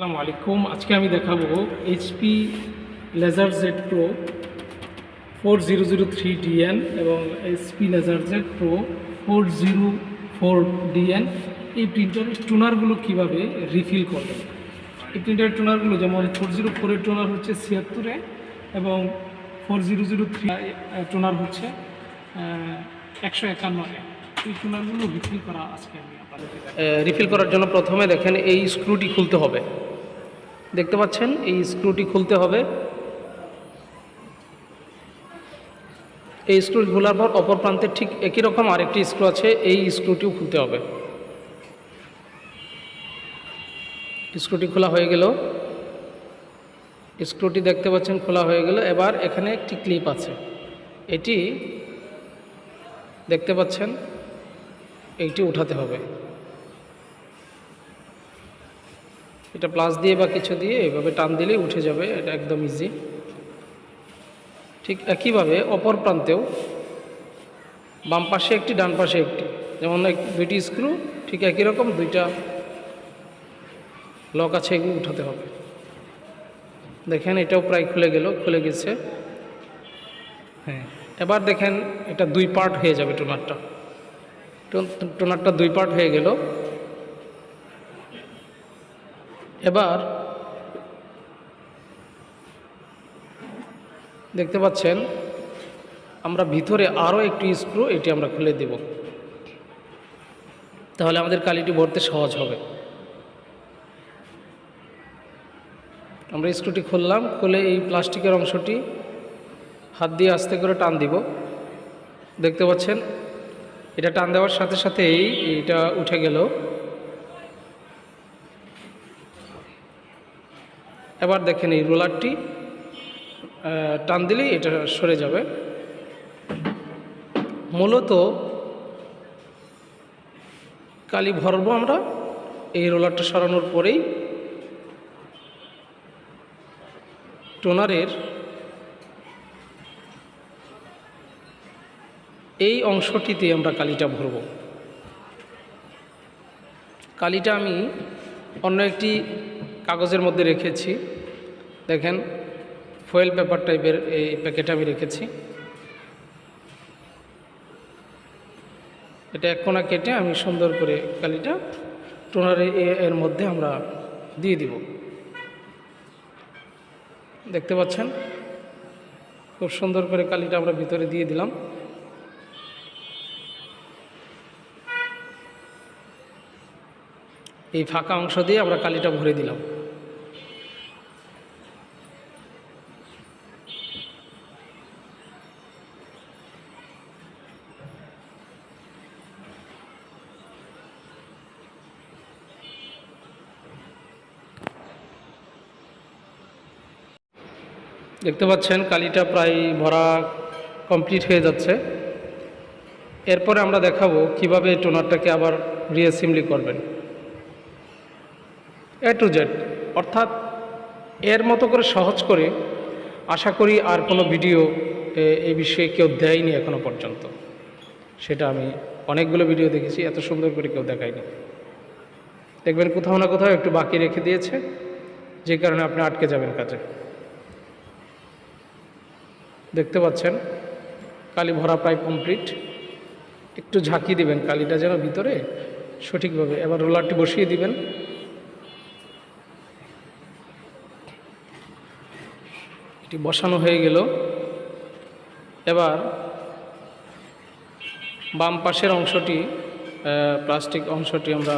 আসসালামু আলাইকুম। আজকে আমি দেখাবো HP laserjet pro four zero zero three DN এবং HP laserjet pro four zero four DN এই প্রিন্টারের টোনারগুলো কীভাবে রিফিল করবে এই প্রিন্টারের টোনারগুলো যেমন ফোর জিরো ফোরের টোনার হচ্ছে ছিয়াত্তরে এবং four zero zero three toner হচ্ছে একশো একান্নরে এই টোনারগুলো রিফিল করা আজকে আমি রিফিল করার জন্য প্রথমে দেখেন এই স্ক্রুটি খুলতে হবে। দেখতে পাচ্ছেন, এই স্ক্রুটি খুলতে হবে। এই স্ক্রু খোলার পর অপর প্রান্তে ঠিক একই রকম আরেকটি স্ক্রু আছে, এই স্ক্রুটিও খুলতে হবে। স্ক্রুটি খোলা হয়ে গেল। স্ক্রুটি দেখতে পাচ্ছেন খোলা হয়ে গেল। এবার এখানে একটি ক্লিপ আছে। এটি দেখতে পাচ্ছেন, এইটি উঠাতে হবে। এটা প্লাস দিয়ে বা কিছু দিয়ে এভাবে টান দিলেই উঠে যাবে, এটা একদম ইজি ঠিক একইভাবে অপর প্রান্তেও বাম পাশে একটি, ডান পাশে একটি। যেমন দুইটি স্ক্রু ঠিক একই রকম দুইটা লক আছে এগুলো উঠাতে হবে। দেখেন এটাও প্রায় খুলে গেল, খুলে গেছে। হ্যাঁ এবার দেখেন এটা দুই পার্ট হয়ে যাবে টোনারটা টোনারটা দুই পার্ট হয়ে গেল। এবার দেখতে পাচ্ছেন, আমরা ভিতরে আরও একটি স্ক্রু, এটি আমরা খুলে দেব। তাহলে আমাদের কালিটি ভরতে সহজ হবে। আমরা স্ক্রুটি খুললাম, খুলে এই প্লাস্টিকের অংশটি হাত দিয়ে আস্তে করে টান দিব। দেখতে পাচ্ছেন, এটা টান দেওয়ার সাথে সাথে এই এটা উঠে গেল। এবার দেখেন এই রোলারটি টান দিলেই এটা সরে যাবে। মূলত কালি ভরবো আমরা এই রোলারটা সরানোর পরেই। টোনারের এই অংশটিতে আমরা কালিটা ভরব। কালিটা আমি অন্য একটি কাগজের মধ্যে রেখেছি। দেখেন ফয়েল পেপার টাইপের এই প্যাকেটে আমি রেখেছি। এটা এক কোনা কেটে আমি সুন্দর করে কালিটা টোনারে এর মধ্যে আমরা দিয়ে দিব। দেখতে পাচ্ছেন? খুব সুন্দর করে কালিটা আমরা ভিতরে দিয়ে দিলাম। এই ফাঁকা অংশ দিয়ে আমরা কালিটা ভরে দিলাম। দেখতে পাচ্ছেন, কালিটা প্রায় ভরা কমপ্লিট হয়ে যাচ্ছে। এরপরে আমরা দেখাবো কীভাবে এই টোনারটাকে আবার রিঅ্যাসেম্বলি করবেন। এ টু জেড অর্থাৎ এর মতো করে সহজ করে আশা করি আর কোনো ভিডিও এই বিষয়ে কেউ দেয়নি এখনও পর্যন্ত। সেটা আমি অনেকগুলো ভিডিও দেখেছি, এত সুন্দর করে কেউ দেখায়নি। দেখবেন কোথাও না কোথাও একটু বাকি রেখে দিয়েছে, যে কারণে আপনি আটকে যাবেন কাজে। দেখতে পাচ্ছেন, কালি ভরা প্রায় কমপ্লিট একটু ঝাঁকি দিবেন কালিটা যেন ভিতরে সঠিকভাবে। এবার রোলারটি বসিয়ে দিবেন। এটি বসানো হয়ে গেল। এবার বাম পাশের অংশটি প্লাস্টিক অংশটি আমরা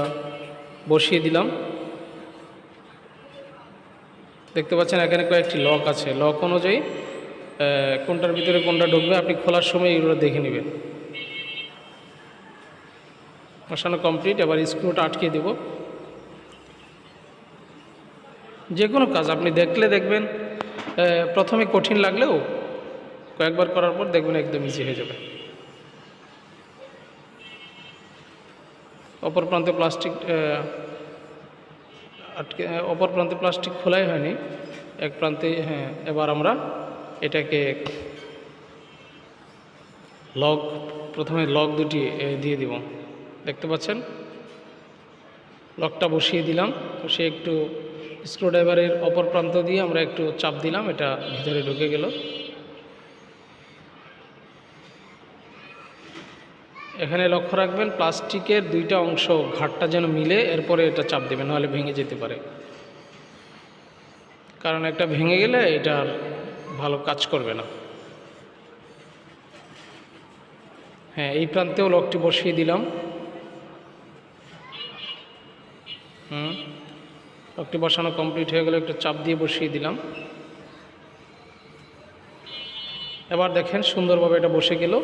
বসিয়ে দিলাম। দেখতে পাচ্ছেন এখানে কয়েকটি লক আছে। লক অনুযায়ী কোনটার ভিতরে কোনটা ঢুকবে আপনি খোলার সময় এগুলো দেখে নেবেন। বসানো কমপ্লিট এবার স্ক্রুটা আটকে দেব। যে কোনো কাজ আপনি দেখলে দেখবেন প্রথমে কঠিন লাগলেও কয়েকবার করার পর দেখবেন একদম ইজি হয়ে যাবে। অপর প্রান্তে প্লাস্টিক আটকে, অপর প্রান্তে প্লাস্টিক খোলাই হয়নি। এক প্রান্তে হ্যাঁ এবার আমরা এটাকে লক প্রথমে লক দুটি দিয়ে দিব। দেখতে পাচ্ছেন? লকটা বসিয়ে দিলাম। সে একটু স্ক্রুড্রাইভারের অপর প্রান্ত দিয়ে আমরা একটু চাপ দিলাম, এটা ভিতরে ঢুকে গেল। এখানে লক্ষ্য রাখবেন, প্লাস্টিকের দুইটা অংশ ঘাটটা যেন মিলে, এরপরে এটা চাপ দেবেন নাহলে ভেঙে যেতে পারে। কারণ একটা ভেঙে গেলে এটা ভালো কাজ করবে না। হ্যাঁ এই প্রান্তেও লকটি বসিয়ে দিলাম। হুম, লকটি বসানো কমপ্লিট হয়ে গেলে, একটু চাপ দিয়ে বসিয়ে দিলাম। এবার দেখেন সুন্দরভাবে এটা বসে গেল।